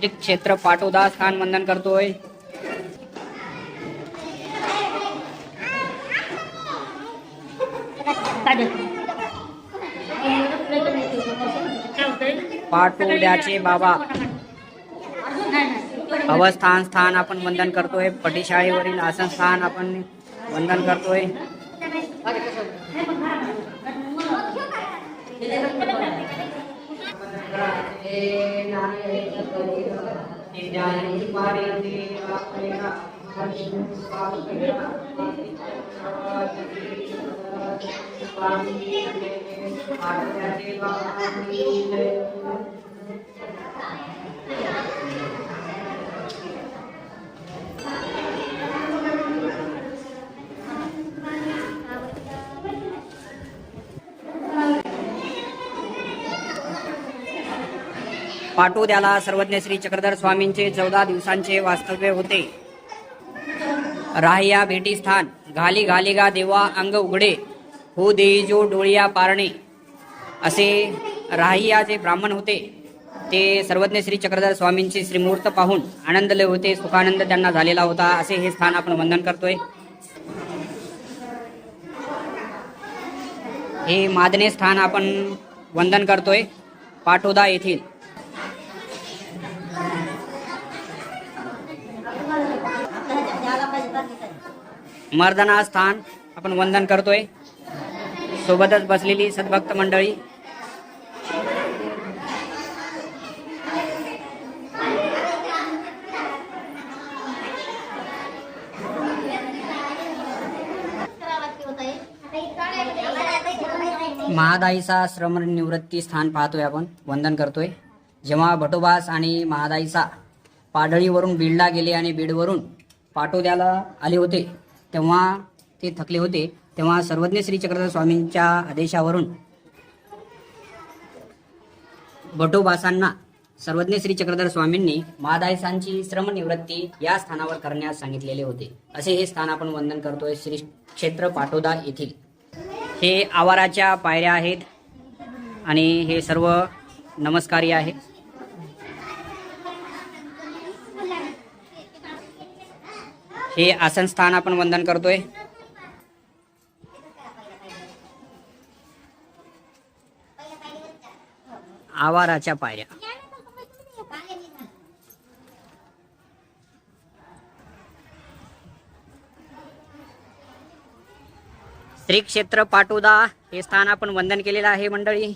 श्री क्षेत्र पाटोदा स्थान वंदन करतोय. पाटोद्याचे बाबा. अवस्थान स्थान आपण वंदन करतोय. पटीशाळेवरील आसन स्थान आपण वंदन करतोय. हे नारायण करेगा नित्यानि पारिते वापरेगा हरिशं पाटोद्याला सर्वज्ञ श्री चक्रधर स्वामींचे चौदा दिवसांचे वास्तव्य होते. राह्या भेटी स्थान घाली घाली गा देवा अंग उघडे हो देई जो डोळिया पारणे. असे राहिया जे ब्राह्मण होते ते सर्वज्ञ श्री चक्रधर स्वामींचे श्रीमूर्त पाहून आनंदले होते सुखानंद त्यांना झालेला होता असे हे स्थान आपण वंदन करतोय. हे मादने स्थान आपण वंदन करतोय. पाटोदा येथील मर्दना स्थान आपण वंदन करतोय. सोबतच बसलेली सद्भक्त मंडळी. महादाईचा श्रम निवृत्ती स्थान पाहतोय आपण. वंदन करतोय. जेव्हा भटोबास आणि महादाईचा पाडळीवरून बीडला गेले आणि बीडवरून पाटोद्याला आले होते तेव्हा ते थकले होते तेव्हा सर्वज्ञ श्री चक्रधर स्वामींच्या आदेशावरून भटोबासांना सर्वज्ञ श्री चक्रधर स्वामींनी महादायसांची श्रमनिवृत्ती या स्थानावर करण्यास सांगितलेले होते. असे हे स्थान आपण वंदन करतोय श्री क्षेत्र पाटोदा येथील. हे आवाराच्या पायऱ्या आहेत आणि हे सर्व नमस्कारी आहे. हे आसन स्थान आपण वंदन करतोय. आवाराच्या पायऱ्या. श्री क्षेत्र पाटोदा हे स्थान आपण वंदन केलेलं आहे मंडळी.